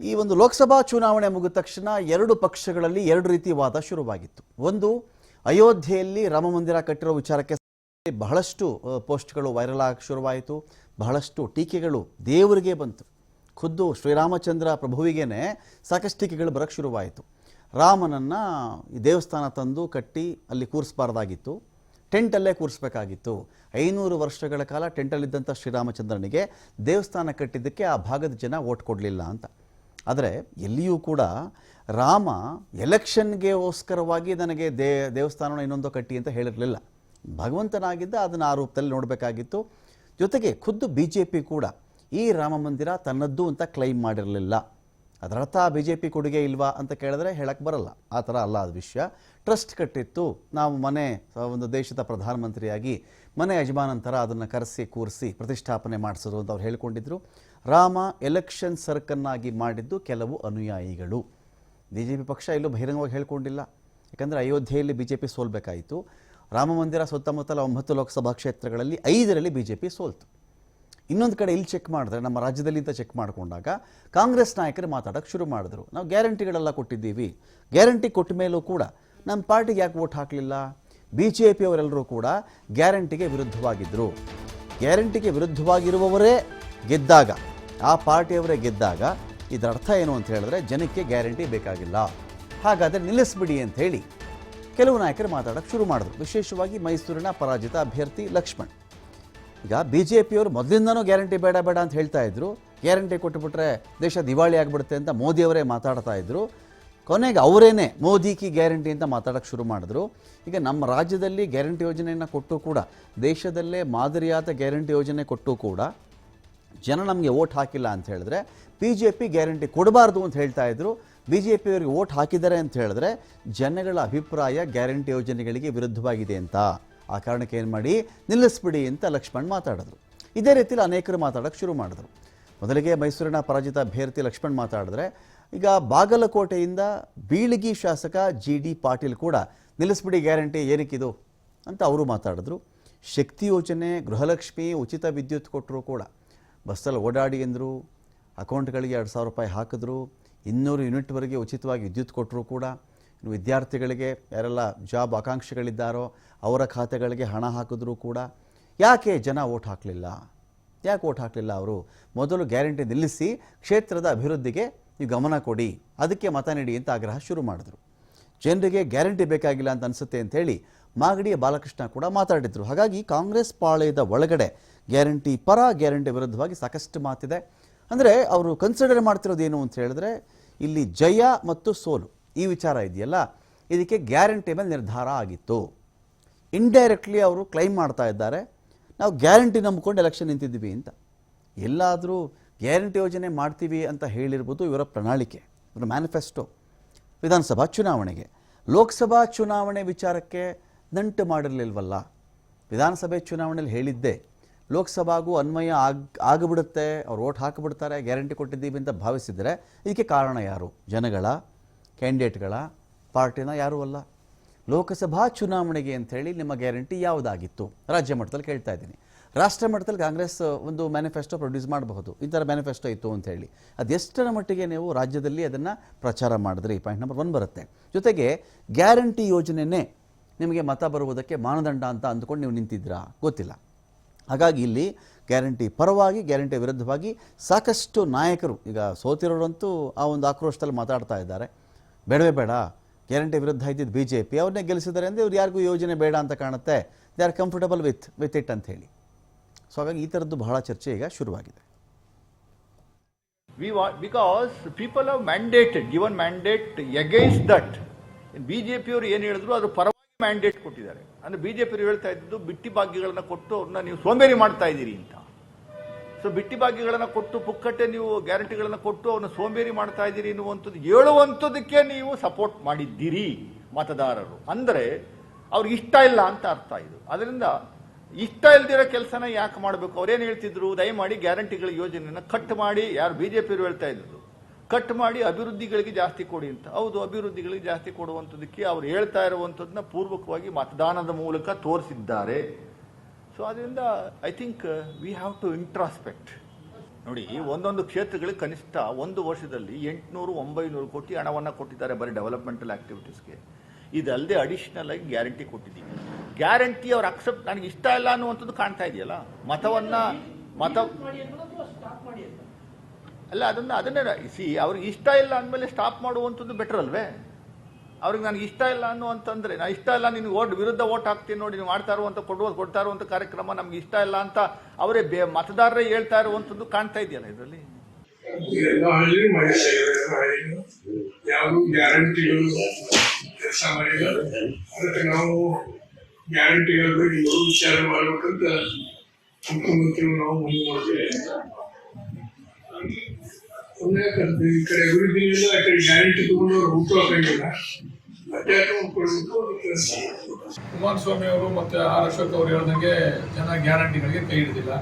ಈ ಒಂದು ಲೋಕಸಭಾ ಚುನಾವಣೆ ಮುಗಿದ ತಕ್ಷಣ ಎರಡು ಪಕ್ಷಗಳಲ್ಲಿ ಎರಡು ರೀತಿ ವಾದ ಶುರುವಾಗಿತ್ತು. ಒಂದು, ಅಯೋಧ್ಯೆಯಲ್ಲಿ ರಾಮ ಮಂದಿರ ಕಟ್ಟಿರೋ ವಿಚಾರಕ್ಕೆ ಬಹಳಷ್ಟು ಪೋಸ್ಟ್ಗಳು ವೈರಲ್ ಆಗಕ್ಕೆ ಶುರುವಾಯಿತು. ಬಹಳಷ್ಟು ಟೀಕೆಗಳು ದೇವರಿಗೆ ಬಂತು. ಖುದ್ದು ಶ್ರೀರಾಮಚಂದ್ರ ಪ್ರಭುವಿಗೇನೆ ಸಾಕಷ್ಟು ಟೀಕೆಗಳು ಬರೋಕ್ಕೆ ಶುರುವಾಯಿತು. ರಾಮನನ್ನು ದೇವಸ್ಥಾನ ತಂದು ಕಟ್ಟಿ ಅಲ್ಲಿ ಕೂರಿಸಬಾರ್ದಾಗಿತ್ತು. ಟೆಂಟಲ್ಲೇ ಕೂರಿಸ್ಬೇಕಾಗಿತ್ತು. ಐನೂರು ವರ್ಷಗಳ ಕಾಲ ಟೆಂಟಲ್ಲಿದ್ದಂಥ ಶ್ರೀರಾಮಚಂದ್ರನಿಗೆ ದೇವಸ್ಥಾನ ಕಟ್ಟಿದ್ದಕ್ಕೆ ಆ ಭಾಗದ ಜನ ಓಟ್ ಕೊಡಲಿಲ್ಲ ಅಂತ. ಆದರೆ ಎಲ್ಲಿಯೂ ಕೂಡ ರಾಮ ಎಲೆಕ್ಷನ್ಗೆಗೋಸ್ಕರವಾಗಿ ನನಗೆ ದೇ, ದೇವಸ್ಥಾನವನ್ನು ಇನ್ನೊಂದು ಕಟ್ಟಿ ಅಂತ ಹೇಳಿರಲಿಲ್ಲ. ಭಗವಂತನಾಗಿದ್ದ ಅದನ್ನು ಆ ರೂಪದಲ್ಲಿ ನೋಡಬೇಕಾಗಿತ್ತು. ಜೊತೆಗೆ ಖುದ್ದು ಬಿ ಜೆ ಪಿ ಕೂಡ ಈ ರಾಮ ಮಂದಿರ ತನ್ನದ್ದು ಅಂತ ಕ್ಲೈಮ್ ಮಾಡಿರಲಿಲ್ಲ. ಅದರರ್ಥ ಬಿ ಜೆ ಪಿ ಕೊಡುಗೆ ಇಲ್ವಾ ಅಂತ ಕೇಳಿದ್ರೆ ಹೇಳಕ್ಕೆ ಬರಲ್ಲ. ಆ ಥರ ಅಲ್ಲ ಅದು ವಿಷಯ. ಟ್ರಸ್ಟ್ ಕಟ್ಟಿತ್ತು. ನಾವು ಮನೆ, ಒಂದು ದೇಶದ ಪ್ರಧಾನಮಂತ್ರಿಯಾಗಿ ಮನೆ ಯಜಮಾನಂತರ ಅದನ್ನು ಕರೆಸಿ, ಕೂರಿಸಿ, ಪ್ರತಿಷ್ಠಾಪನೆ ಮಾಡಿಸೋದು ಅಂತ ಅವ್ರು ಹೇಳ್ಕೊಂಡಿದ್ರು. ರಾಮ ಎಲೆಕ್ಷನ್ ಸರ್ಕನ್ನಾಗಿ ಮಾಡಿದ್ದು ಕೆಲವು ಅನುಯಾಯಿಗಳು. ಬಿ ಜೆ ಪಿ ಪಕ್ಷ ಎಲ್ಲೂ ಬಹಿರಂಗವಾಗಿ ಹೇಳ್ಕೊಂಡಿಲ್ಲ. ಯಾಕಂದರೆ ಅಯೋಧ್ಯೆಯಲ್ಲಿ ಬಿ ಜೆ ಪಿ ಸೋಲ್ಬೇಕಾಯಿತು. ರಾಮ ಮಂದಿರ ಸುತ್ತಮುತ್ತಲ ಒಂಬತ್ತು ಲೋಕಸಭಾ ಕ್ಷೇತ್ರಗಳಲ್ಲಿ ಐದರಲ್ಲಿ ಬಿ ಜೆ ಪಿ ಸೋಲ್ತು. ಇನ್ನೊಂದು ಕಡೆ ಇಲ್ಲಿ ಚೆಕ್ ಮಾಡಿದ್ರೆ, ನಮ್ಮ ರಾಜ್ಯದಲ್ಲಿ ಅಂತ ಚೆಕ್ ಮಾಡಿಕೊಂಡಾಗ ಕಾಂಗ್ರೆಸ್ ನಾಯಕರು ಮಾತಾಡೋಕ್ಕೆ ಶುರು ಮಾಡಿದ್ರು. ನಾವು ಗ್ಯಾರಂಟಿಗಳೆಲ್ಲ ಕೊಟ್ಟಿದ್ದೀವಿ. ಗ್ಯಾರಂಟಿ ಕೊಟ್ಟ ಮೇಲೂ ಕೂಡ ನಮ್ಮ ಪಾರ್ಟಿಗೆ ಯಾಕೆ ವೋಟ್ ಹಾಕಲಿಲ್ಲ? ಬಿ ಜೆ ಪಿಯವರೆಲ್ಲರೂ ಕೂಡ ಗ್ಯಾರಂಟಿಗೆ ವಿರುದ್ಧವಾಗಿದ್ದರು ಗ್ಯಾರಂಟಿಗೆ ವಿರುದ್ಧವಾಗಿರುವವರೇ ಗೆದ್ದಾಗ, ಆ ಪಾರ್ಟಿಯವರೇ ಗೆದ್ದಾಗ ಇದರ ಅರ್ಥ ಏನು ಅಂತ ಹೇಳಿದ್ರೆ ಜನಕ್ಕೆ ಗ್ಯಾರಂಟಿ ಬೇಕಾಗಿಲ್ಲ. ಹಾಗಾದರೆ ನಿಲ್ಲಿಸ್ಬಿಡಿ ಅಂತ ಹೇಳಿ ಕೆಲವು ನಾಯಕರು ಮಾತಾಡೋಕ್ಕೆ ಶುರು ಮಾಡಿದ್ರು. ವಿಶೇಷವಾಗಿ ಮೈಸೂರಿನ ಪರಾಜಿತ ಅಭ್ಯರ್ಥಿ ಲಕ್ಷ್ಮಣ್. ಈಗ ಬಿ ಜೆ ಪಿಯವರು ಮೊದಲಿಂದನೂ ಗ್ಯಾರಂಟಿ ಬೇಡ ಬೇಡ ಅಂತ ಹೇಳ್ತಾ ಇದ್ರು. ಗ್ಯಾರಂಟಿ ಕೊಟ್ಟುಬಿಟ್ರೆ ದೇಶ ದಿವಾಳಿ ಆಗಿಬಿಡುತ್ತೆ ಅಂತ ಮೋದಿಯವರೇ ಮಾತಾಡ್ತಾ ಇದ್ರು. ಕೊನೆಗೆ ಅವರೇನೆ ಮೋದಿ ಕಿ ಗ್ಯಾರಂಟಿ ಅಂತ ಮಾತಾಡೋಕ್ಕೆ ಶುರು ಮಾಡಿದ್ರು. ಈಗ ನಮ್ಮ ರಾಜ್ಯದಲ್ಲಿ ಗ್ಯಾರಂಟಿ ಯೋಜನೆಯನ್ನು ಕೊಟ್ಟು ಕೂಡ, ದೇಶದಲ್ಲೇ ಮಾದರಿಯಾದ ಗ್ಯಾರಂಟಿ ಯೋಜನೆ ಕೊಟ್ಟು ಕೂಡ ಜನ ನಮಗೆ ಓಟ್ ಹಾಕಿಲ್ಲ ಅಂತ ಹೇಳಿದ್ರೆ ಬಿ ಜೆ ಪಿ ಗ್ಯಾರಂಟಿ ಕೊಡಬಾರ್ದು ಅಂತ ಹೇಳ್ತಾ ಇದ್ರು. ಬಿ ಜೆ ಪಿಯವರಿಗೆ ಓಟ್ ಹಾಕಿದ್ದಾರೆ ಅಂತ ಹೇಳಿದ್ರೆ ಜನಗಳ ಅಭಿಪ್ರಾಯ ಗ್ಯಾರಂಟಿ ಯೋಜನೆಗಳಿಗೆ ವಿರುದ್ಧವಾಗಿದೆ ಅಂತ. ಆ ಕಾರಣಕ್ಕೆ ಏನು ಮಾಡಿ ನಿಲ್ಲಿಸ್ಬಿಡಿ ಅಂತ ಲಕ್ಷ್ಮಣ್ ಮಾತಾಡಿದ್ರು. ಇದೇ ರೀತಿಯಲ್ಲಿ ಅನೇಕರು ಮಾತಾಡೋಕ್ಕೆ ಶುರು ಮಾಡಿದ್ರು. ಮೊದಲಿಗೆ ಮೈಸೂರಿನ ಪರಾಜಿತ ಅಭ್ಯರ್ಥಿ ಲಕ್ಷ್ಮಣ್ ಮಾತಾಡಿದ್ರೆ, ಈಗ ಬಾಗಲಕೋಟೆಯಿಂದ ಬೀಳಿಗಿ ಶಾಸಕ ಜಿ ಡಿ ಪಾಟೀಲ್ ಕೂಡ ನಿಲ್ಲಿಸ್ಬಿಡಿ ಗ್ಯಾರಂಟಿ ಏನಕ್ಕಿದು ಅಂತ ಅವರು ಮಾತಾಡಿದ್ರು. ಶಕ್ತಿ ಯೋಜನೆ, ಗೃಹಲಕ್ಷ್ಮಿ, ಉಚಿತ ವಿದ್ಯುತ್ ಕೊಟ್ಟರು ಕೂಡ. ಬಸ್ಸಲ್ಲಿ ಓಡಾಡಿ ಅಂದರು, ಅಕೌಂಟ್ಗಳಿಗೆ ಎರಡು ಸಾವಿರ ರೂಪಾಯಿ ಹಾಕಿದ್ರು, ಇನ್ನೂರು ಯೂನಿಟ್ವರೆಗೆ ಉಚಿತವಾಗಿ ವಿದ್ಯುತ್ ಕೊಟ್ಟರು ಕೂಡ ವಿದ್ಯಾರ್ಥಿಗಳಿಗೆ ಯಾರೆಲ್ಲ ಜಾಬ್ ಆಕಾಂಕ್ಷಿಗಳಿದ್ದಾರೋ ಅವರ ಖಾತೆಗಳಿಗೆ ಹಣ ಹಾಕಿದ್ರು ಕೂಡ ಯಾಕೆ ಜನ ಓಟ್ ಹಾಕಲಿಲ್ಲ? ಯಾಕೆ ಓಟ್ ಹಾಕಲಿಲ್ಲ ಅವರು? ಮೊದಲು ಗ್ಯಾರಂಟಿ ನಿಲ್ಲಿಸಿ ಕ್ಷೇತ್ರದ ಅಭಿವೃದ್ಧಿಗೆ ನೀವು ಗಮನ ಕೊಡಿ. ಅದಕ್ಕೆ ಮತ ನೀಡಿ ಅಂತ ಆಗ್ರಹ ಶುರು ಮಾಡಿದ್ರು. ಜನರಿಗೆ ಗ್ಯಾರಂಟಿ ಬೇಕಾಗಿಲ್ಲ ಅಂತ ಅನಿಸುತ್ತೆ ಅಂತೇಳಿ ಮಾಗಡಿಯ ಬಾಲಕೃಷ್ಣ ಕೂಡ ಮಾತಾಡಿದ್ರು. ಹಾಗಾಗಿ ಕಾಂಗ್ರೆಸ್ ಪಾಳೆಯದ ಒಳಗಡೆ ಗ್ಯಾರಂಟಿ ಪರ ಗ್ಯಾರಂಟಿ ವಿರುದ್ಧವಾಗಿ ಸಾಕಷ್ಟು ಮಾತಿದೆ. ಅಂದರೆ ಅವರು ಕನ್ಸಿಡರ್ ಮಾಡ್ತಿರೋದು ಏನು ಅಂತ ಹೇಳಿದ್ರೆ, ಇಲ್ಲಿ ಜಯ ಮತ್ತು ಸೋಲು ಈ ವಿಚಾರ ಇದೆಯಲ್ಲ? ಇದಕ್ಕೆ ಗ್ಯಾರಂಟಿ ಮೇಲೆ ನಿರ್ಧಾರ ಆಗಿತ್ತು. ಇಂಡೈರೆಕ್ಟ್ಲಿ ಅವರು ಕ್ಲೈಮ್ ಮಾಡ್ತಾ ಇದ್ದಾರೆ. ನಾವು ಗ್ಯಾರಂಟಿ ನಂಬ್ಕೊಂಡು ಎಲೆಕ್ಷನ್ ನಿಂತಿದ್ದೀವಿ ಅಂತ. ಎಲ್ಲಾದರೂ ಗ್ಯಾರಂಟಿ ಯೋಜನೆ ಮಾಡ್ತೀವಿ ಅಂತ ಹೇಳಿರ್ಬೋದು ಇವರ ಪ್ರಣಾಳಿಕೆ, ಇವರ ಮ್ಯಾನಿಫೆಸ್ಟೋ ವಿಧಾನಸಭಾ ಚುನಾವಣೆಗೆ. ಲೋಕಸಭಾ ಚುನಾವಣೆ ವಿಚಾರಕ್ಕೆ ನಂಟು ಮಾಡಿರಲಿಲ್ವಲ್ಲ? ವಿಧಾನಸಭೆ ಚುನಾವಣೆಯಲ್ಲಿ ಹೇಳಿದ್ದೆ, ಲೋಕಸಭಾಗೂ ಅನ್ವಯ ಆಗ್, ಆಗಿಬಿಡುತ್ತೆ, ಅವ್ರು ಓಟ್ ಹಾಕಿಬಿಡ್ತಾರೆ, ಗ್ಯಾರಂಟಿ ಕೊಟ್ಟಿದ್ದೀವಿ ಅಂತ ಭಾವಿಸಿದರೆ ಇದಕ್ಕೆ ಕಾರಣ ಯಾರು? ಜನಗಳ, ಕ್ಯಾಂಡಿಡೇಟ್ಗಳ, ಪಾರ್ಟಿನ ಯಾರೂ ಅಲ್ಲ. ಲೋಕಸಭಾ ಚುನಾವಣೆಗೆ ಅಂಥೇಳಿ ನಿಮ್ಮ ಗ್ಯಾರಂಟಿ ಯಾವುದಾಗಿತ್ತು? ರಾಜ್ಯ ಮಟ್ಟದಲ್ಲಿ ಕೇಳ್ತಾ ಇದ್ದೀನಿ. ರಾಷ್ಟ್ರ ಮಟ್ಟದಲ್ಲಿ ಕಾಂಗ್ರೆಸ್ ಒಂದು ಮ್ಯಾನಿಫೆಸ್ಟೋ ಪ್ರೊಡ್ಯೂಸ್ ಮಾಡಬಹುದು. ಈ ಥರ ಮ್ಯಾನಿಫೆಸ್ಟೋ ಇತ್ತು ಅಂತ ಹೇಳಿ ಅದೆಷ್ಟರ ಮಟ್ಟಿಗೆ ನೀವು ರಾಜ್ಯದಲ್ಲಿ ಅದನ್ನು ಪ್ರಚಾರ ಮಾಡಿದ್ರಿ ಪಾಯಿಂಟ್ ನಂಬರ್ ಒನ್ ಬರುತ್ತೆ. ಜೊತೆಗೆ ಗ್ಯಾರಂಟಿ ಯೋಜನೆನೇ ನಿಮಗೆ ಮತ ಬರುವುದಕ್ಕೆ ಮಾನದಂಡ ಅಂತ ಅಂದುಕೊಂಡು ನೀವು ನಿಂತಿದ್ರಾ ಗೊತ್ತಿಲ್ಲ. ಹಾಗಾಗಿ ಇಲ್ಲಿ ಗ್ಯಾರಂಟಿ ಪರವಾಗಿ ಗ್ಯಾರಂಟಿ ವಿರುದ್ಧವಾಗಿ ಸಾಕಷ್ಟು ನಾಯಕರು ಈಗ ಸೋತಿರೋರಂತೂ ಆ ಒಂದು ಆಕ್ರೋಶದಲ್ಲಿ ಮಾತಾಡ್ತಾ ಇದ್ದಾರೆ. ಬೇಡವೇ ಬೇಡ. ಗ್ಯಾರಂಟಿ ವಿರುದ್ಧ ಇದ್ದಿದ್ದು ಬಿ ಜೆ ಪಿ ಅವ್ರನ್ನೇ ಗೆಲ್ಲಿಸಿದ್ದಾರೆ ಅಂದರೆ ಇವ್ರು ಯಾರಿಗೂ ಯೋಜನೆ ಬೇಡ ಅಂತ ಕಾಣುತ್ತೆ. They are comfortable with with it ಅಂತ ಹೇಳಿ. ಸೊ ಹಾಗಾಗಿ ಈ ಥರದ್ದು ಬಹಳ ಚರ್ಚೆ ಈಗ ಶುರುವಾಗಿದೆ. We want, because people have mandated, given mandate against that. ಬಿಜೆಪಿಯವರು ಏನು ಹೇಳಿದ್ರು ಅದು ಪರವಾಗಿ ಮ್ಯಾಂಡೇಟ್ ಕೊಟ್ಟಿದ್ದಾರೆ. ಅಂದ್ರೆ ಬಿಜೆಪಿ ಹೇಳ್ತಾ ಇದ್ದು ಬಿಟ್ಟಿ ಭಾಗ್ಯಗಳನ್ನ ಕೊಟ್ಟು ಅವ್ರನ್ನ ನೀವು ಸೋಂಬೇರಿ ಮಾಡ್ತಾ ಇದ್ದೀರಿ ಅಂತ. ಸೊ ಬಿಟ್ಟಿ ಭಾಗ್ಯಗಳನ್ನ ಕೊಟ್ಟು ಪುಕ್ಕಟ್ಟೆ ನೀವು ಗ್ಯಾರಂಟಿಗಳನ್ನ ಕೊಟ್ಟು ಅವ್ರನ್ನ ಸೋಂಬೇರಿ ಮಾಡ್ತಾ ಇದ್ದೀರಿ ಎನ್ನುವಂಥದ್ದು ಹೇಳುವಂಥದಕ್ಕೆ ನೀವು ಸಪೋರ್ಟ್ ಮಾಡಿದ್ದೀರಿ ಮತದಾರರು. ಅಂದ್ರೆ ಅವ್ರಿಗೆ ಇಷ್ಟ ಇಲ್ಲ ಅಂತ ಅರ್ಥ ಇದು. ಅದರಿಂದ ಇಷ್ಟ ಇಲ್ದಿರೋ ಕೆಲಸನ ಯಾಕೆ ಮಾಡಬೇಕು? ಅವ್ರೇನು ಹೇಳ್ತಿದ್ರು? ದಯಮಾಡಿ ಗ್ಯಾರಂಟಿಗಳ ಯೋಜನೆಯನ್ನ ಕಟ್ ಮಾಡಿ. ಯಾರು ಬಿಜೆಪಿಯವರು ಹೇಳ್ತಾ ಇದ್ರು ಕಟ್ ಮಾಡಿ ಅಭಿವೃದ್ಧಿಗಳಿಗೆ ಜಾಸ್ತಿ ಕೊಡಿ ಅಂತ. ಹೌದು, ಅಭಿವೃದ್ಧಿಗಳಿಗೆ ಜಾಸ್ತಿ ಕೊಡುವಂಥದ್ದಕ್ಕೆ ಅವ್ರು ಹೇಳ್ತಾ ಇರುವಂಥದ್ದನ್ನ ಪೂರ್ವಕವಾಗಿ ಮತದಾನದ ಮೂಲಕ ತೋರಿಸಿದ್ದಾರೆ. ಸೊ ಅದರಿಂದ I think we have to introspect ನೋಡಿ, ಒಂದೊಂದು ಕ್ಷೇತ್ರಗಳಿಗೆ ಕನಿಷ್ಠ ಒಂದು ವರ್ಷದಲ್ಲಿ ಎಂಟುನೂರು, ಒಂಬೈನೂರು ಕೋಟಿ ಹಣವನ್ನು ಕೊಟ್ಟಿದ್ದಾರೆ ಬರೀ ಡೆವಲಪ್ಮೆಂಟಲ್ ಆ್ಯಕ್ಟಿವಿಟೀಸ್ಗೆ ಇದಲ್ಲದೆ ಅಡಿಷನಲ್ ಆಗಿ ಗ್ಯಾರಂಟಿ ಕೊಟ್ಟಿದ್ದೀವಿ. ಗ್ಯಾರಂಟಿ ಅವ್ರು ಅಕ್ಸೆಪ್ಟ್ ನನಗೆ ಇಷ್ಟ ಇಲ್ಲ ಅನ್ನುವಂಥದ್ದು ಕಾಣ್ತಾ ಇದೆಯಲ್ಲ? ಮತವನ್ನು ಮತ ಅಲ್ಲ, ಅದನ್ನು, ಅದನ್ನೇ ಸಿ ಅವ್ರಿಗೆ ಇಷ್ಟ ಇಲ್ಲ ಅಂದಮೇಲೆ ಸ್ಟಾಪ್ ಮಾಡುವಂಥದ್ದು ಬೆಟರ್ ಅಲ್ವೇ? ಅವ್ರಿಗೆ ನನಗೆ ಇಷ್ಟ ಇಲ್ಲ ಅನ್ನುವಂತಂದ್ರೆ, ನಾ ಇಷ್ಟ ಇಲ್ಲ, ನಿನ್ಗೆ ಓಟ್, ವಿರುದ್ಧ ಓಟ್ ಹಾಕ್ತೀನಿ ನೋಡಿ, ನೀವು ಮಾಡ್ತಾ ಇರುವಂಥ ಕೊಡುವ, ಕೊಡ್ತಾ ಇರುವಂಥ ಕಾರ್ಯಕ್ರಮ ನಮ್ಗೆ ಇಷ್ಟ ಇಲ್ಲ ಅಂತ ಅವರೇ ಬೇ, ಮತದಾರರೇ ಹೇಳ್ತಾ ಇರುವಂಥದ್ದು ಕಾಣ್ತಾ ಇದೆಯಲ್ಲ ಇದರಲ್ಲಿ? ಗ್ಯಾರಂಟಿಗಳು? ನಾವು ಯಾಕಂದ್ರೆ ಈ ಕಡೆ ಆ ಕಡೆ ಗ್ಯಾರಂಟಿ ತಗೊಂಡವ್ರು ಕುಮಾರಸ್ವಾಮಿ ಅವರು ಮತ್ತೆ ಆರ್ ಅಶೋಕ್ ಅವರು ಹೇಳ್ದಂಗೆ ಜನ ಗ್ಯಾರಂಟಿಗಳಿಗೆ ಕೈ ಹಿಡಿದಿಲ್ಲ.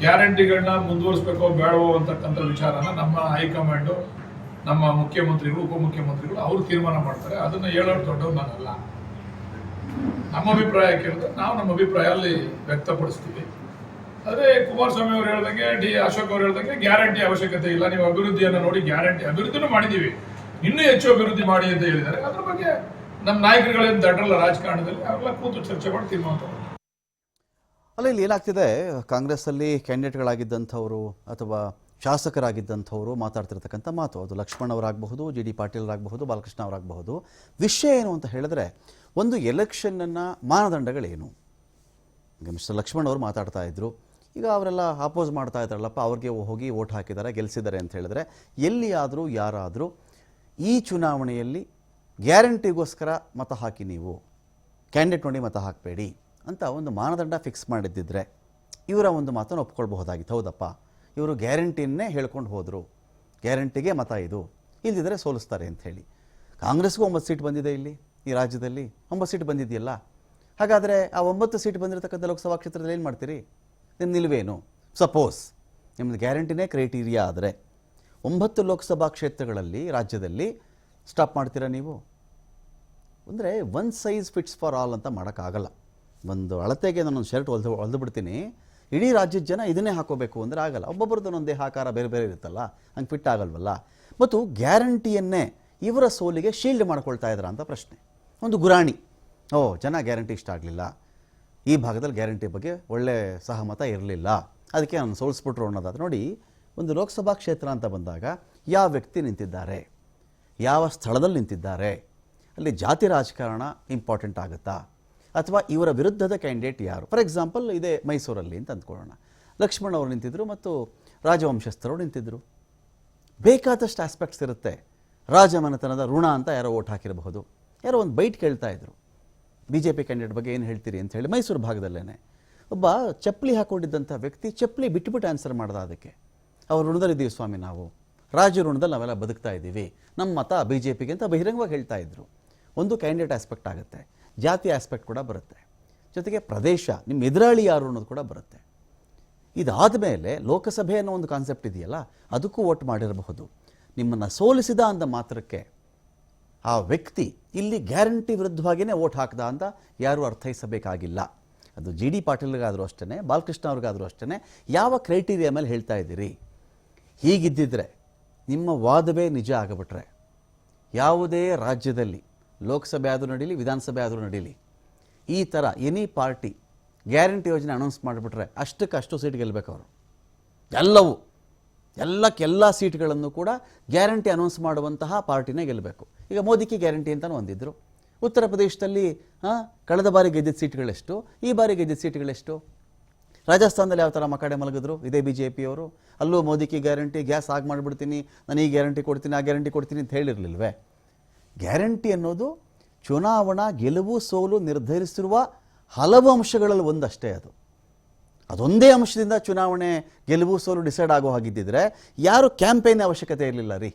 ಗ್ಯಾರಂಟಿಗಳನ್ನ ಮುಂದುವರಿಸಬೇಕೋ ಬೇಡವೋ ಅಂತಕ್ಕಂಥ ವಿಚಾರನ ನಮ್ಮ ಹೈಕಮಾಂಡು, ನಮ್ಮ ಮುಖ್ಯಮಂತ್ರಿಗಳು, ಉಪಮುಖ್ಯಮಂತ್ರಿಗಳು ಅವರು ತೀರ್ಮಾನ ಮಾಡ್ತಾರೆ. ಅದನ್ನ ಹೇಳೋರು ದೊಡ್ಡವ್ರು ನಾನಲ್ಲ. ನಮ್ಮ ಅಭಿಪ್ರಾಯ ಕೇಳಿದ್ರೆ ನಾವು ನಮ್ಮ ಅಭಿಪ್ರಾಯ ಅಲ್ಲಿ ವ್ಯಕ್ತಪಡಿಸ್ತೀವಿ. ಆದರೆ ಕುಮಾರಸ್ವಾಮಿ ಅವರು ಹೇಳ್ದಂಗೆ, ಡಿ ಅಶೋಕ್ ಅವರು ಹೇಳ್ದಂಗೆ ಗ್ಯಾರಂಟಿ ಅವಶ್ಯಕತೆ ಇಲ್ಲ. ನೀವು ಅಭಿವೃದ್ಧಿಯನ್ನು ನೋಡಿ ಗ್ಯಾರಂಟಿ, ಅಭಿವೃದ್ಧಿನೂ ಮಾಡಿದ್ದೀವಿ. ಇನ್ನೂ ಹೆಚ್ಚು ಅಭಿವೃದ್ಧಿ ಮಾಡಿ ಅಂತ ಹೇಳಿದ್ದಾರೆ. ಅದ್ರ ಬಗ್ಗೆ ನಮ್ಮ ನಾಯಕರುಗಳೇನು ದಡ್ರಲ್ಲ ರಾಜಕಾರಣದಲ್ಲಿ ಅವೆಲ್ಲ ಕೂತು ಚರ್ಚೆ ಮಾಡಿ ತೀರ್ಮಾನ ಅಲ್ಲ, ಇಲ್ಲಿ ಏನಾಗ್ತಿದೆ? ಕಾಂಗ್ರೆಸ್ಸಲ್ಲಿ ಕ್ಯಾಂಡಿಡೇಟ್ಗಳಾಗಿದ್ದಂಥವರು ಅಥವಾ ಶಾಸಕರಾಗಿದ್ದಂಥವರು ಮಾತಾಡ್ತಿರ್ತಕ್ಕಂಥ ಮಾತು. ಅದು ಲಕ್ಷ್ಮಣ್ ಅವರಾಗಬಹುದು, ಜಿ ಡಿ ಪಾಟೀಲ್ರಾಗಬಹುದು ಬಾಲಕೃಷ್ಣ ಅವರಾಗಬಹುದು. ವಿಷಯ ಏನು ಅಂತ ಹೇಳಿದ್ರೆ, ಒಂದು ಎಲೆಕ್ಷನ್ನನ್ನು ಮಾನದಂಡಗಳೇನು? ಮಿಸ್ಟರ್ ಲಕ್ಷ್ಮಣ್ ಅವರು ಮಾತಾಡ್ತಾ ಇದ್ರು. ಈಗ ಅವರೆಲ್ಲ ಅಪೋಸ್ ಮಾಡ್ತಾ ಇದ್ದಾರಲ್ಲಪ್ಪ ಅವ್ರಿಗೆ ಹೋಗಿ ಓಟ್ ಹಾಕಿದ್ದಾರೆ ಗೆಲ್ಲಿಸಿದ್ದಾರೆ ಅಂತ ಹೇಳಿದ್ರೆ, ಎಲ್ಲಿಯಾದರೂ ಯಾರಾದರೂ ಈ ಚುನಾವಣೆಯಲ್ಲಿ ಗ್ಯಾರಂಟಿಗೋಸ್ಕರ ಮತ ಹಾಕಿ ನೀವು, ಕ್ಯಾಂಡಿಡೇಟ್ ನೋಡಿ ಮತ ಹಾಕಬೇಡಿ ಅಂತ ಒಂದು ಮಾನದಂಡ ಫಿಕ್ಸ್ ಮಾಡಿದ್ದಿದ್ರೆ ಇವರ ಒಂದು ಮಾತನ್ನು ಒಪ್ಕೊಳ್ಬಹುದಾಗಿತ್ತು. ಹೌದಪ್ಪ, ಇವರು ಗ್ಯಾರಂಟಿಯನ್ನೇ ಹೇಳ್ಕೊಂಡು ಹೋದರು. ಗ್ಯಾರಂಟಿಗೆ ಮತ ಇದು. ಇಲ್ಲದಿದ್ದರೆ ಸೋಲಿಸ್ತಾರೆ ಅಂತ ಹೇಳಿ. ಕಾಂಗ್ರೆಸ್ಗೂ ಒಂಬತ್ತು ಸೀಟ್ ಬಂದಿದೆ ಇಲ್ಲಿ, ಈ ರಾಜ್ಯದಲ್ಲಿ. ಒಂಬತ್ತು ಸೀಟ್ ಬಂದಿದೆಯಲ್ಲ. ಹಾಗಾದರೆ ಆ ಒಂಬತ್ತು ಸೀಟ್ ಬಂದಿರತಕ್ಕಂಥ ಲೋಕಸಭಾ ಕ್ಷೇತ್ರದಲ್ಲಿ ಏನು ಮಾಡ್ತೀರಿ? ನಿಮ್ಮ ನಿಲುವೇನು? ಸಪೋಸ್ ನಿಮ್ಮದು ಗ್ಯಾರಂಟಿನೇ ಕ್ರೈಟೀರಿಯಾ ಆದರೆ ಒಂಬತ್ತು ಲೋಕಸಭಾ ಕ್ಷೇತ್ರಗಳಲ್ಲಿ, ರಾಜ್ಯದಲ್ಲಿ ಸ್ಟಾಪ್ ಮಾಡ್ತೀರಾ ನೀವು? ಅಂದರೆ one size fits for all ಅಂತ ಮಾಡೋಕ್ಕಾಗಲ್ಲ. ಒಂದು ಅಳತೆಗೆ ನಾನೊಂದು ಶರ್ಟ್ ಹೊಲ್ದು ಹೊಲ್ದು ಬಿಡ್ತೀನಿ. ಇಡೀ ರಾಜ್ಯದ ಜನ ಇದನ್ನೇ ಹಾಕೋಬೇಕು ಅಂದರೆ ಆಗಲ್ಲ. ಒಬ್ಬೊಬ್ಬರದ್ದು ಒಂದೇ ಆಕಾರ ಬೇರೆ ಬೇರೆ ಇರುತ್ತಲ್ಲ, ಹಂಗೆ ಫಿಟ್ ಆಗಲ್ವಲ್ಲ. ಮತ್ತು ಗ್ಯಾರಂಟಿಯನ್ನೇ ಇವರ ಸೋಲಿಗೆ ಶೀಲ್ಡ್ ಮಾಡ್ಕೊಳ್ತಾ ಇದ್ರ ಅಂತ ಪ್ರಶ್ನೆ. ಒಂದು ಗುರಾಣಿ, ಓ, ಜನ ಗ್ಯಾರಂಟಿ ಇಷ್ಟ ಆಗಲಿಲ್ಲ. ಈ ಭಾಗದಲ್ಲಿ ಗ್ಯಾರಂಟಿ ಬಗ್ಗೆ ಒಳ್ಳೆ ಸಹಮತ ಇರಲಿಲ್ಲ. ಅದಕ್ಕೆ ನಾನು ಸೋಲಿಸ್ಬಿಟ್ರು ಅನ್ನೋದಾದ್ರೆ ನೋಡಿ, ಒಂದು ಲೋಕಸಭಾ ಕ್ಷೇತ್ರ ಅಂತ ಬಂದಾಗ ಯಾವ ವ್ಯಕ್ತಿ ನಿಂತಿದ್ದಾರೆ? ಯಾವ ಸ್ಥಳದಲ್ಲಿ ನಿಂತಿದ್ದಾರೆ? ಅಲ್ಲಿ ಜಾತಿ ರಾಜಕಾರಣ ಇಂಪಾರ್ಟೆಂಟ್ ಆಗುತ್ತಾ? ಅಥವಾ ಇವರ ವಿರುದ್ಧದ ಕ್ಯಾಂಡಿಡೇಟ್ ಯಾರು? ಫಾರ್ ಎಕ್ಸಾಂಪಲ್ ಇದೇ ಮೈಸೂರಲ್ಲಿ ಅಂತ ಅಂದ್ಕೊಳ್ಳೋಣ. ಲಕ್ಷ್ಮಣ್ ಅವರು ನಿಂತಿದ್ದರು ಮತ್ತು ರಾಜವಂಶಸ್ಥರು ನಿಂತಿದ್ದರು ಬೇಕಾದಷ್ಟು ಆಸ್ಪೆಕ್ಟ್ಸ್ ಇರುತ್ತೆ. ರಾಜಮನೆತನದ ಋಣ ಅಂತ ಯಾರೋ ಓಟ್ ಹಾಕಿರಬಹುದು. ಯಾರೋ ಒಂದು ಬೈಟ್ ಕೇಳ್ತಾ ಇದ್ರು. ಬಿ ಜೆ ಪಿ ಕ್ಯಾಂಡಿಡೇಟ್ ಬಗ್ಗೆ ಏನು ಹೇಳ್ತೀರಿ ಅಂತ ಹೇಳಿ ಮೈಸೂರು ಭಾಗದಲ್ಲೇ ಒಬ್ಬ ಚಪ್ಪಲಿ ಹಾಕೊಂಡಿದ್ದಂಥ ವ್ಯಕ್ತಿ ಚಪ್ಪಲಿ ಬಿಟ್ಟುಬಿಟ್ಟು ಆನ್ಸರ್ ಮಾಡ್ದ ಅದಕ್ಕೆ. ಅವ್ರ ಋಣದಲ್ಲಿದ್ದೀವಿ ಸ್ವಾಮಿ ನಾವು. ರಾಜ ಋಣದಲ್ಲಿ ನಾವೆಲ್ಲ ಬದುಕ್ತಾ ಇದ್ದೀವಿ ನಮ್ಮ ಮತ ಬಿ ಜೆ ಪಿಗೆ ಅಂತ ಬಹಿರಂಗವಾಗಿ ಹೇಳ್ತಾ ಇದ್ರು. ಒಂದು ಕ್ಯಾಂಡಿಡೇಟ್ ಆಸ್ಪೆಕ್ಟ್ ಆಗುತ್ತೆ. ಜಾತಿ ಆಸ್ಪೆಕ್ಟ್ ಕೂಡ ಬರುತ್ತೆ. ಜೊತೆಗೆ ಪ್ರದೇಶ ನಿಮ್ಮ ಎದುರಾಳಿ ಯಾರು ಅನ್ನೋದು ಕೂಡ ಬರುತ್ತೆ. ಇದಾದ ಮೇಲೆ ಲೋಕಸಭೆ ಅನ್ನೋ ಒಂದು ಕಾನ್ಸೆಪ್ಟ್ ಇದೆಯಲ್ಲ, ಅದಕ್ಕೂ ಓಟ್ ಮಾಡಿರಬಹುದು. ನಿಮ್ಮನ್ನು ಸೋಲಿಸಿದ ಅಂದ ಮಾತ್ರಕ್ಕೆ ಆ ವ್ಯಕ್ತಿ ಇಲ್ಲಿ ಗ್ಯಾರಂಟಿ ವಿರುದ್ಧವಾಗಿಯೇ ಓಟ್ ಹಾಕ್ದ ಅಂತ ಯಾರೂ ಅರ್ಥೈಸಬೇಕಾಗಿಲ್ಲ. ಅದು ಜಿ ಡಿ ಪಾಟೀಲ್ಗಾದರೂ ಅಷ್ಟೇ ಬಾಲಕೃಷ್ಣ ಅವ್ರಿಗಾದರೂ ಅಷ್ಟೇ ಯಾವ ಕ್ರೈಟೀರಿಯಾ ಮೇಲೆ ಹೇಳ್ತಾ ಇದ್ದೀರಿ? ಹೀಗಿದ್ದಿದ್ರೆ ನಿಮ್ಮ ವಾದವೇ ನಿಜ ಆಗಿಬಿಟ್ರೆ ಯಾವುದೇ ರಾಜ್ಯದಲ್ಲಿ, ಲೋಕಸಭೆ ಆದರೂ ನಡೀಲಿ, ವಿಧಾನಸಭೆ ಆದರೂ ನಡೀಲಿ, ಈ ಥರ ಎನಿ ಪಾರ್ಟಿ ಗ್ಯಾರಂಟಿ ಯೋಜನೆ ಅನೌನ್ಸ್ ಮಾಡಿಬಿಟ್ರೆ ಅಷ್ಟಕ್ಕೆ ಅಷ್ಟು ಸೀಟ್ ಗೆಲ್ಲಬೇಕು ಅವರು. ಎಲ್ಲವೂ, ಎಲ್ಲಕ್ಕೆಲ್ಲ ಸೀಟ್ಗಳನ್ನು ಕೂಡ ಗ್ಯಾರಂಟಿ ಅನೌನ್ಸ್ ಮಾಡುವಂತಹ ಪಾರ್ಟಿನೇ ಗೆಲ್ಲಬೇಕು ಈಗ ಮೋದಿಗೆ ಗ್ಯಾರಂಟಿ ಅಂತಲೂ ಒಂದಿದ್ರು ಉತ್ತರ ಪ್ರದೇಶದಲ್ಲಿ ಕಳೆದ ಬಾರಿ ಗೆದ್ದಿದ್ದ ಸೀಟ್ಗಳೆಷ್ಟು? ಈ ಬಾರಿ ಗೆದ್ದಿದ್ದ ಸೀಟ್ಗಳೆಷ್ಟು? ರಾಜಸ್ಥಾನದಲ್ಲಿ ಯಾವ ಥರ ಮಕಾಡೆ ಮಲಗಿದ್ರು? ಇದೇ ಬಿ ಜೆ ಪಿಯವರು ಅಲ್ಲೂ ಮೋದಿಗೆ ಗ್ಯಾರಂಟಿ, ಗ್ಯಾಸ್ ಆಗಿ ಮಾಡಿಬಿಡ್ತೀನಿ, ನಾನು ಈ ಗ್ಯಾರಂಟಿ ಕೊಡ್ತೀನಿ, ಆ ಗ್ಯಾರಂಟಿ ಕೊಡ್ತೀನಿ ಅಂತ ಹೇಳಿರಲಿಲ್ವೇ? ಗ್ಯಾರಂಟಿ ಅನ್ನೋದು ಚುನಾವಣಾ ಗೆಲುವು ಸೋಲು ನಿರ್ಧರಿಸಿರುವ ಹಲವು ಅಂಶಗಳಲ್ಲಿ ಒಂದಷ್ಟೇ ಅದು. ಅದೊಂದೇ ಅಂಶದಿಂದ ಚುನಾವಣೆ ಗೆಲುವು ಸೋಲು ಡಿಸೈಡ್ ಆಗೋ ಹಾಗಿದ್ದಿದ್ರೆ ಯಾರು ಕ್ಯಾಂಪೇನ್ ಅವಶ್ಯಕತೆ ಇರಲಿಲ್ಲ ರೀ?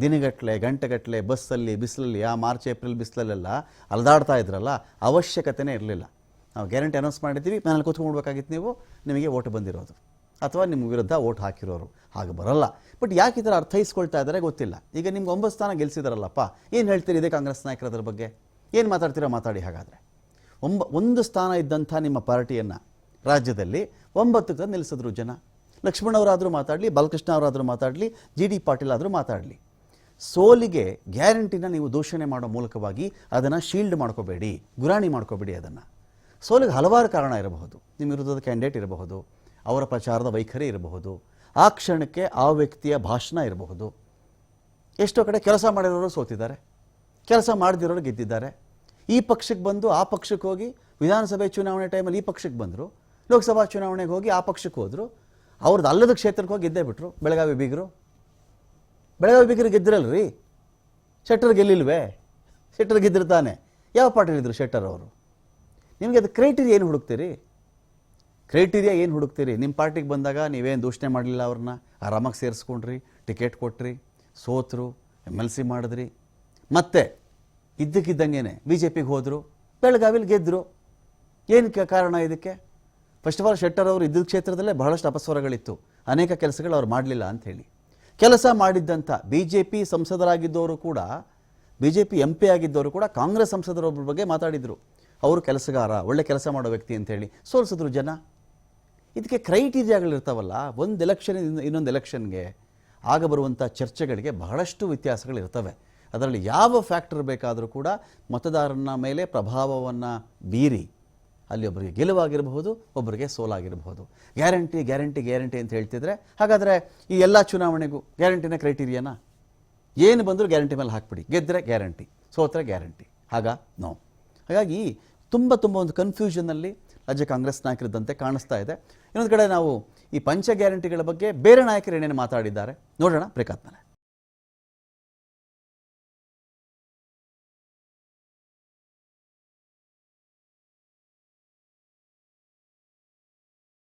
ದಿನಗಟ್ಟಲೆ, ಗಂಟೆಗಟ್ಟಲೆ, ಬಸ್ಸಲ್ಲಿ, ಬಿಸಿಲಲ್ಲಿ, ಆ ಮಾರ್ಚ್, ಏಪ್ರಿಲ್ ಬಿಸಿಲಲ್ಲೆಲ್ಲ ಅಲ್ದಾಡ್ತಾ ಇದ್ರಲ್ಲ, ಅವಶ್ಯಕತೆನೇ ಇರಲಿಲ್ಲ. ನಾವು ಗ್ಯಾರಂಟಿ ಅನೌನ್ಸ್ ಮಾಡಿದ್ದೀವಿ, ಮನೇಲಿ ಕೂತ್ಕೊಂಡ್ಬೇಕಾಗಿತ್ತು ನೀವು, ನಿಮಗೆ ಓಟ್ ಬಂದಿರೋದು. ಅಥವಾ ನಿಮ್ಮ ವಿರುದ್ಧ ಓಟ್ ಹಾಕಿರೋರು ಹಾಗೆ ಬರಲ್ಲ. ಬಟ್ ಯಾಕೆ ಈ ಥರ ಅರ್ಥೈಸ್ಕೊಳ್ತಾ ಇದ್ದಾರೆ ಗೊತ್ತಿಲ್ಲ. ಈಗ ನಿಮ್ಗೆ ಒಂಬತ್ತು ಸ್ಥಾನ ಗೆಲ್ಸಿದಾರಲ್ಲಪ್ಪ, ಏನು ಹೇಳ್ತೀರಿ ಇದೇ ಕಾಂಗ್ರೆಸ್ ನಾಯಕರ ಅದ್ರ ಬಗ್ಗೆ? ಏನು ಮಾತಾಡ್ತೀರಾ ಮಾತಾಡಿ ಹಾಗಾದರೆ? ಒಂಬ, ಒಂದು ಸ್ಥಾನ ಇದ್ದಂಥ ನಿಮ್ಮ ಪಾರ್ಟಿಯನ್ನು ರಾಜ್ಯದಲ್ಲಿ ಒಂಬತ್ತು ನಿಲ್ಲಿಸಿದ್ರು ಜನ. ಲಕ್ಷ್ಮಣ್ ಅವರಾದರೂ ಮಾತಾಡಲಿ, ಬಾಲಕೃಷ್ಣ ಅವರಾದರೂ ಮಾತಾಡಲಿ, ಜಿ ಡಿ ಪಾಟೀಲ್ ಆದರೂ ಮಾತಾಡಲಿ. ಸೋಲಿಗೆ ಗ್ಯಾರಂಟಿನ ನೀವು ದೂಷಣೆ ಮಾಡೋ ಮೂಲಕವಾಗಿ ಅದನ್ನು ಶೀಲ್ಡ್ ಮಾಡ್ಕೋಬೇಡಿ, ಗುರಾಣಿ ಮಾಡ್ಕೋಬೇಡಿ ಅದನ್ನು. ಸೋಲಿಗೆ ಹಲವಾರು ಕಾರಣ ಇರಬಹುದು. ನಿಮ್ಮ ವಿರುದ್ಧದ ಕ್ಯಾಂಡಿಡೇಟ್ ಇರಬಹುದು, ಅವರ ಪ್ರಚಾರದ ವೈಖರಿ ಇರಬಹುದು, ಆ ಕ್ಷಣಕ್ಕೆ ಆ ವ್ಯಕ್ತಿಯ ಭಾಷಣ ಇರಬಹುದು. ಎಷ್ಟೋ ಕಡೆ ಕೆಲಸ ಮಾಡಿರೋರು ಸೋತಿದ್ದಾರೆ, ಕೆಲಸ ಮಾಡದಿರೋರು ಗೆದ್ದಿದ್ದಾರೆ. ಈ ಪಕ್ಷಕ್ಕೆ ಬಂದು ಆ ಪಕ್ಷಕ್ಕೆ ಹೋಗಿ ವಿಧಾನಸಭೆ ಚುನಾವಣೆ ಟೈಮಲ್ಲಿ ಈ ಪಕ್ಷಕ್ಕೆ ಬಂದರು, ಲೋಕಸಭಾ ಚುನಾವಣೆಗೆ ಹೋಗಿ ಆ ಪಕ್ಷಕ್ಕೆ ಹೋದರು, ಅವ್ರದ್ದು ಅಲ್ಲದ ಕ್ಷೇತ್ರಕ್ಕೆ ಹೋಗಿ ಗೆದ್ದೇ ಬಿಟ್ಟರು ಬೆಳಗಾವಿ ಬೀಗರು. ಬೆಳಗಾವಿ ಬೀಗರು ಗೆದ್ದಿರಲ್ರಿ? ಶೆಟ್ಟರ್ ಗೆಲ್ಲಿಲ್ವೇ? ಶೆಟ್ಟರ್ ಗೆದ್ದಿರ್ತಾನೆ ಯಾವ ಪಾರ್ಟಿಲಿದ್ರು ಶೆಟ್ಟರ್ ಅವರು? ನಿಮಗೆ ಅದು ಕ್ರೈಟೀರಿಯಾ ಏನು ಹುಡುಕ್ತೀರಿ? ಕ್ರೈಟೀರಿಯಾ ಏನು ಹುಡುಕ್ತೀರಿ? ನಿಮ್ಮ ಪಾರ್ಟಿಗೆ ಬಂದಾಗ ನೀವೇನು ದೂಷಣೆ ಮಾಡಲಿಲ್ಲ ಅವ್ರನ್ನ? ಆರಾಮಾಗಿ ಸೇರಿಸ್ಕೊಂಡ್ರಿ, ಟಿಕೆಟ್ ಕೊಟ್ರಿ, ಸೋತರು, ಎಂ ಎಲ್ ಸಿ ಮಾಡಿದ್ರಿ. ಮತ್ತೆ ಇದ್ದಕ್ಕಿದ್ದಂಗೆ ಬಿ ಜೆ ಪಿಗೆ ಹೋದರು, ಬೆಳಗಾವಿಲಿ ಗೆದ್ದರು ಏನು ಕಾರಣ ಇದಕ್ಕೆ? ಫಸ್ಟ್ ಆಫ್ ಆಲ್ ಶೆಟ್ಟರ್ ಅವರು ಇದ್ದ ಕ್ಷೇತ್ರದಲ್ಲೇ ಬಹಳಷ್ಟು ಅಪಸ್ವರಗಳಿತ್ತು. ಅನೇಕ ಕೆಲಸಗಳು ಅವ್ರು ಮಾಡಲಿಲ್ಲ ಅಂಥೇಳಿ ಕೆಲಸ ಮಾಡಿದ್ದಂಥ ಬಿ ಜೆ ಪಿ ಸಂಸದರಾಗಿದ್ದವರು ಕೂಡ B J P M P ಆಗಿದ್ದವರು ಕೂಡ ಕಾಂಗ್ರೆಸ್ ಸಂಸದರೊಬ್ಬರ ಬಗ್ಗೆ ಮಾತಾಡಿದರು. ಅವರು ಕೆಲಸಗಾರ, ಒಳ್ಳೆ ಕೆಲಸ ಮಾಡೋ ವ್ಯಕ್ತಿ ಅಂತೇಳಿ ಸೋಲಿಸಿದ್ರು ಜನ. ಇದಕ್ಕೆ ಕ್ರೈಟೀರಿಯಾಗಳಿರ್ತಾವಲ್ಲ ಒಂದು ಎಲೆಕ್ಷನ್ ಇನ್ನೊಂದು ಎಲೆಕ್ಷನ್ಗೆ ಆಗ ಬರುವಂಥ ಚರ್ಚೆಗಳಿಗೆ ಬಹಳಷ್ಟು ವ್ಯತ್ಯಾಸಗಳಿರ್ತವೆ ಅದರಲ್ಲಿ ಯಾವ ಫ್ಯಾಕ್ಟರ್ ಬೇಕಾದರೂ ಕೂಡ ಮತದಾರನ ಮೇಲೆ ಪ್ರಭಾವವನ್ನು ಬೀರಿ ಅಲ್ಲಿ ಒಬ್ಬರಿಗೆ ಗೆಲುವಾಗಿರಬಹುದು ಒಬ್ಬರಿಗೆ ಸೋಲಾಗಿರಬಹುದು. ಗ್ಯಾರಂಟಿ ಗ್ಯಾರಂಟಿ ಗ್ಯಾರಂಟಿ ಅಂತ ಹೇಳ್ತಿದ್ರೆ, ಹಾಗಾದರೆ ಈ ಎಲ್ಲ ಚುನಾವಣೆಗೂ ಗ್ಯಾರಂಟಿನ ಕ್ರೈಟೀರಿಯಾನ? ಏನು ಬಂದರೂ ಗ್ಯಾರಂಟಿ ಮೇಲೆ ಹಾಕ್ಬಿಡಿ. ಗೆದ್ದರೆ ಗ್ಯಾರಂಟಿ, ಸೋತ್ರೆ ಗ್ಯಾರಂಟಿ. ಆಗ ನೋ. ಹಾಗಾಗಿ ತುಂಬ ತುಂಬ ಒಂದು ಕನ್ಫ್ಯೂಷನಲ್ಲಿ ರಾಜ್ಯ ಕಾಂಗ್ರೆಸ್ ನಾಯಕರಿದ್ದಂತೆ ಕಾಣಿಸ್ತಾ ಇದೆ. ಇನ್ನೊಂದು ಕಡೆ ನಾವು ಈ ಪಂಚ ಗ್ಯಾರಂಟಿಗಳ ಬಗ್ಗೆ ಬೇರೆ ನಾಯಕರು ಏನೇನು ಮಾತಾಡಿದ್ದಾರೆ, ನೋಡೋಣ ಬ್ರೇಕಾತ್ ಮೇಲೆ